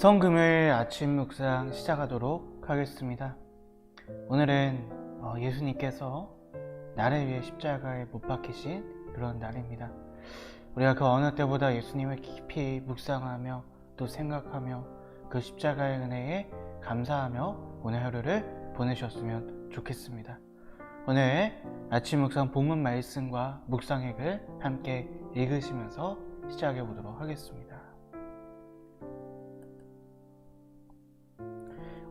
성금요일 아침 묵상 시작하도록 하겠습니다. 오늘은 어, 예수님께서 나를 위해 십자가에 못 박히신 그런 날입니다. 우리가 그 어느 때보다 예수님을 깊이 묵상하며 또 생각하며 그 십자가의 은혜에 감사하며 오늘 하루를 보내셨으면 좋겠습니다. 오늘 아침 묵상 본문 말씀과 묵상액을 함께 읽으시면서 시작해 보도록 하겠습니다.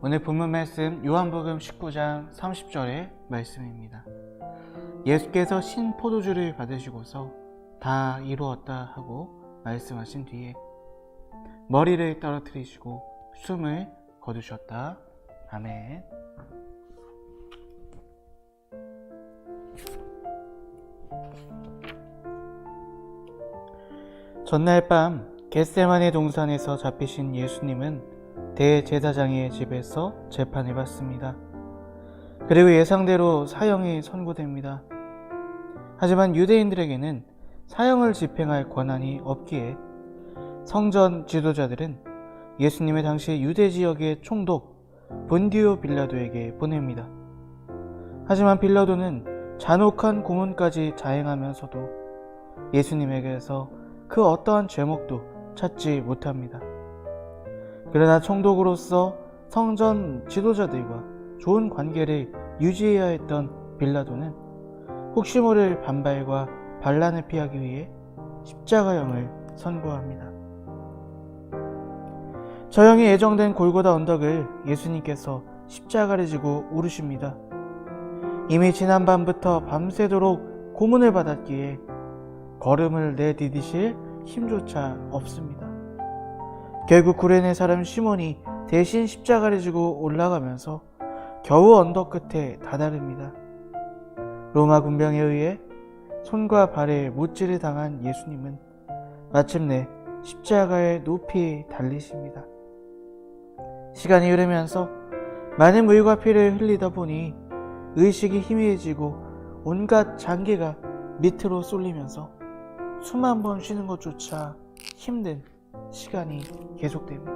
오늘 본문 말씀 요한복음 19장 30절의 말씀입니다. 예수께서 신 포도주를 받으시고서 다 이루었다 하고 말씀하신 뒤에 머리를 떨어뜨리시고 숨을 거두셨다. 아멘. 전날 밤 겟세만의 동산에서 잡히신 예수님은 대제사장의 집에서 재판을 받습니다. 그리고 예상대로 사형이 선고됩니다. 하지만 유대인들에게는 사형을 집행할 권한이 없기에 성전 지도자들은 예수님의 당시 유대 지역의 총독 본디오 빌라도에게 보냅니다. 하지만 빌라도는 잔혹한 고문까지 자행하면서도 예수님에게서 그 어떠한 죄목도 찾지 못합니다. 그러나 총독으로서 성전 지도자들과 좋은 관계를 유지해야 했던 빌라도는 혹시 모를 반발과 반란을 피하기 위해 십자가형을 선고합니다. 저 형이 예정된 골고다 언덕을 예수님께서 십자가를 지고 오르십니다. 이미 지난 밤부터 밤새도록 고문을 받았기에 걸음을 내디디실 힘조차 없습니다. 결국 구레네 사람 시몬이 대신 십자가를 지고 올라가면서 겨우 언덕 끝에 다다릅니다. 로마 군병에 의해 손과 발에 못질을 당한 예수님은 마침내 십자가의 높이 달리십니다. 시간이 흐르면서 많은 물과 피를 흘리다 보니 의식이 희미해지고 온갖 장기가 밑으로 쏠리면서 숨 한 번 쉬는 것조차 힘든 시간이 계속됩니다.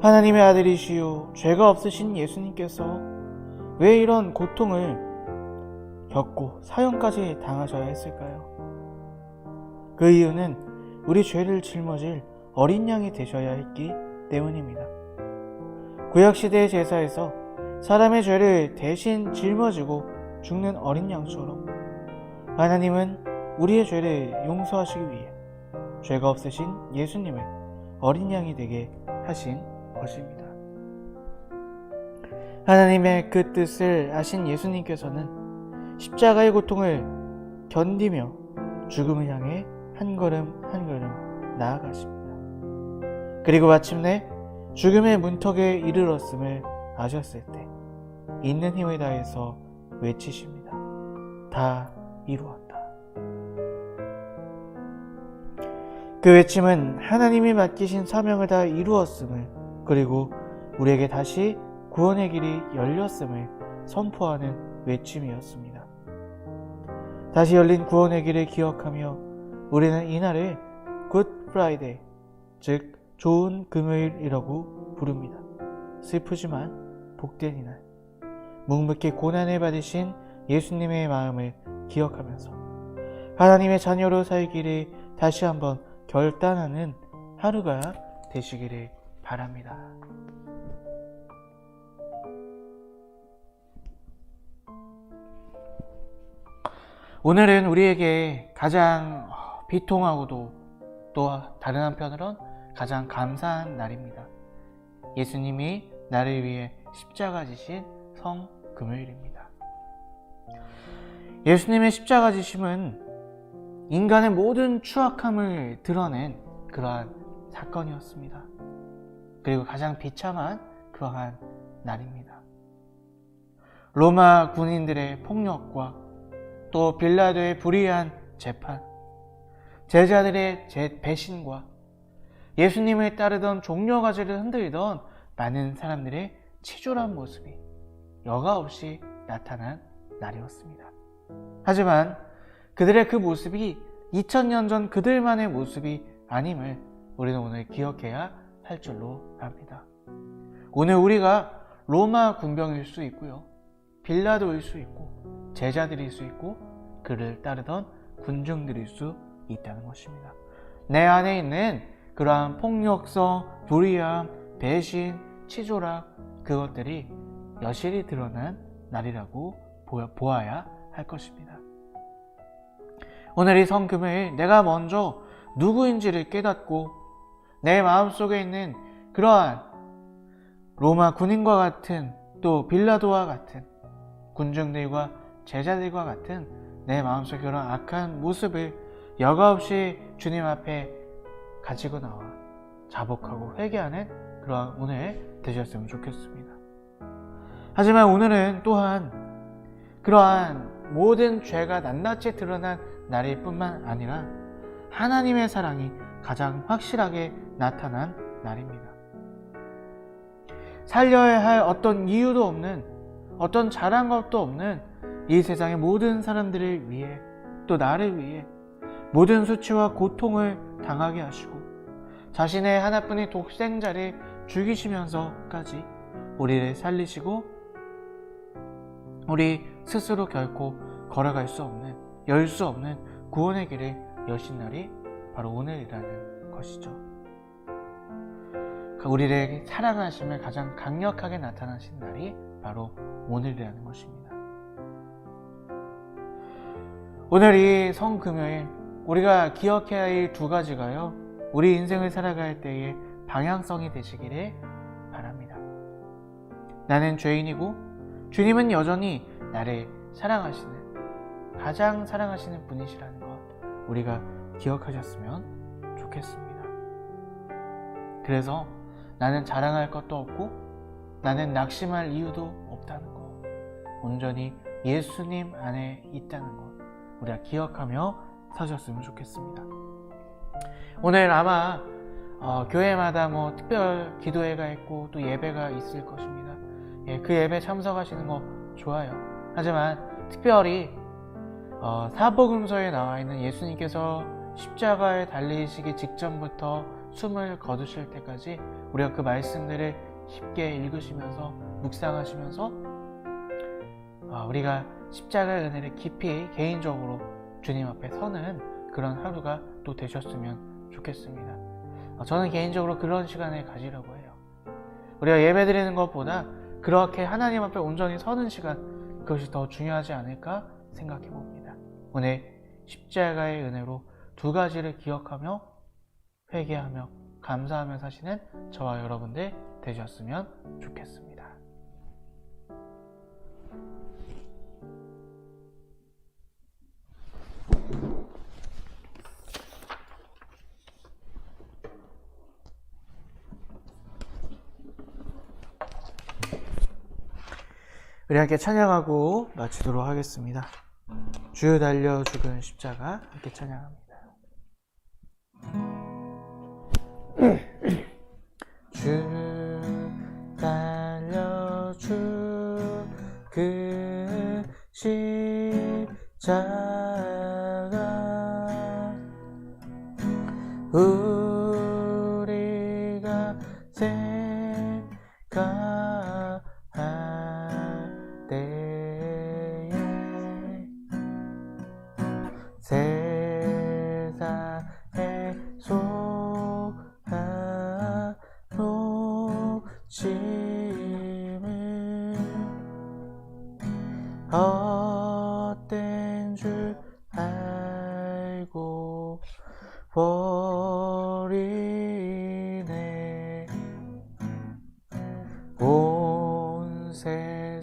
하나님의 아들이시요 죄가 없으신 예수님께서 왜 이런 고통을 겪고 사형까지 당하셔야 했을까요? 그 이유는 우리 죄를 짊어질 어린 양이 되셔야 했기 때문입니다. 구약시대의 제사에서 사람의 죄를 대신 짊어지고 죽는 어린 양처럼 하나님은 우리의 죄를 용서하시기 위해 죄가 없으신 예수님을 어린 양이 되게 하신 것입니다. 하나님의 그 뜻을 아신 예수님께서는 십자가의 고통을 견디며 죽음을 향해 한 걸음 한 걸음 나아가십니다. 그리고 마침내 죽음의 문턱에 이르렀음을 아셨을 때 있는 힘을 다해서 외치십니다. 다 이루었다. 그 외침은 하나님이 맡기신 사명을 다 이루었음을 그리고 우리에게 다시 구원의 길이 열렸음을 선포하는 외침이었습니다. 다시 열린 구원의 길을 기억하며 우리는 이날을 굿 프라이데이, 즉 좋은 금요일이라고 부릅니다. 슬프지만 복된 이날, 묵묵히 고난을 받으신 예수님의 마음을 기억하면서 하나님의 자녀로 살기를 다시 한번 결단하는 하루가 되시기를 바랍니다. 오늘은 우리에게 가장 비통하고도 또 다른 한편으론 가장 감사한 날입니다. 예수님이 나를 위해 십자가 지신 성 금요일입니다. 예수님의 십자가 지심은 인간의 모든 추악함을 드러낸 그러한 사건이었습니다. 그리고 가장 비참한 그러한 날입니다. 로마 군인들의 폭력과 또 빌라도의 불의한 재판, 제자들의 제 배신과 예수님을 따르던 종려가지를 흔들던 많은 사람들의 치졸한 모습이 여과 없이 나타난 날이었습니다. 하지만 그들의 그 모습이 2000년 전 그들만의 모습이 아님을 우리는 오늘 기억해야 할 줄로 압니다. 오늘 우리가 로마 군병일 수 있고요. 빌라도일 수 있고 제자들일 수 있고 그를 따르던 군중들일 수 있다는 것입니다. 내 안에 있는 그러한 폭력성, 불의함, 배신, 치졸함 그것들이 여실히 드러난 날이라고 보아야 할 것입니다. 오늘 이 성금을 내가 먼저 누구인지를 깨닫고 내 마음속에 있는 그러한 로마 군인과 같은 또 빌라도와 같은 군중들과 제자들과 같은 내 마음속 그런 악한 모습을 여과 없이 주님 앞에 가지고 나와 자복하고 회개하는 그러한 오늘 되셨으면 좋겠습니다. 하지만 오늘은 또한 그러한 모든 죄가 낱낱이 드러난 날일 뿐만 아니라 하나님의 사랑이 가장 확실하게 나타난 날입니다. 살려야 할 어떤 이유도 없는 어떤 잘한 것도 없는 이 세상의 모든 사람들을 위해 또 나를 위해 모든 수치와 고통을 당하게 하시고 자신의 하나뿐인 독생자를 죽이시면서까지 우리를 살리시고 우리 스스로 결코 걸어갈 수 없는 열 수 없는 구원의 길을 여신 날이 바로 오늘이라는 것이죠. 그 우리를 사랑하심을 가장 강력하게 나타나신 날이 바로 오늘이라는 것입니다. 오늘 이 성금요일 우리가 기억해야 할 두 가지가요. 우리 인생을 살아갈 때의 방향성이 되시기를 바랍니다. 나는 죄인이고 주님은 여전히 나를 사랑하시는 가장 사랑하시는 분이시라는 것 우리가 기억하셨으면 좋겠습니다. 그래서 나는 자랑할 것도 없고 나는 낙심할 이유도 없다는 것 온전히 예수님 안에 있다는 것 우리가 기억하며 사셨으면 좋겠습니다. 오늘 아마 어, 교회마다 뭐 특별 기도회가 있고 또 예배가 있을 것입니다. 예, 그 예배 참석하시는 거 좋아요. 하지만 특별히 어, 사복음서에 나와 있는 예수님께서 십자가에 달리시기 직전부터 숨을 거두실 때까지 우리가 그 말씀들을 쉽게 읽으시면서 묵상하시면서 어, 우리가 십자가의 은혜를 깊이 개인적으로 주님 앞에 서는 그런 하루가 또 되셨으면 좋겠습니다. 어, 저는 개인적으로 그런 시간을 가지려고 해요. 우리가 예배 드리는 것보다 그렇게 하나님 앞에 온전히 서는 시간 그것이 더 중요하지 않을까 생각해 봅니다. 오늘 십자가의 은혜로 두 가지를 기억하며 회개하며 감사하며 사시는 저와 여러분들 되셨으면 좋겠습니다. 우리 함께 찬양하고 마치도록 하겠습니다. 주 달려 죽은 십자가 함께 찬양합니다. 주 달려 죽은 십자가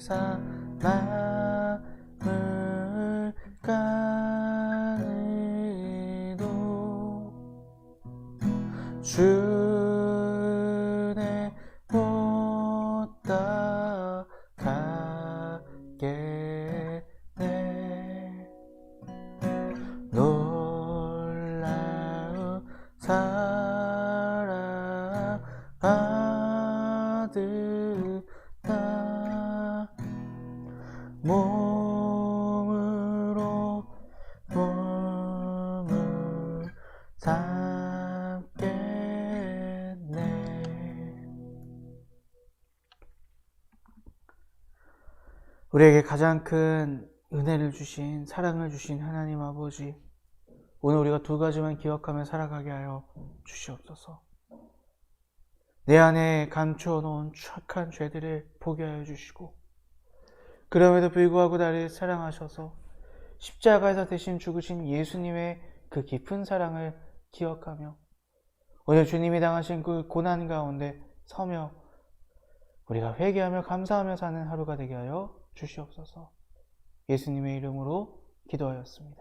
세상 삼겠네 우리에게 가장 큰 은혜를 주신 사랑을 주신 하나님 아버지 오늘 우리가 두 가지만 기억하며 살아가게 하여 주시옵소서. 내 안에 감추어 놓은 착한 죄들을 보게 하여 주시고, 그럼에도 불구하고 나를 사랑하셔서 십자가에서 대신 죽으신 예수님의 그 깊은 사랑을 기억하며, 오늘 주님이 당하신 그 고난 가운데 서며, 우리가 회개하며 감사하며 사는 하루가 되게 하여 주시옵소서. 예수님의 이름으로 기도하였습니다.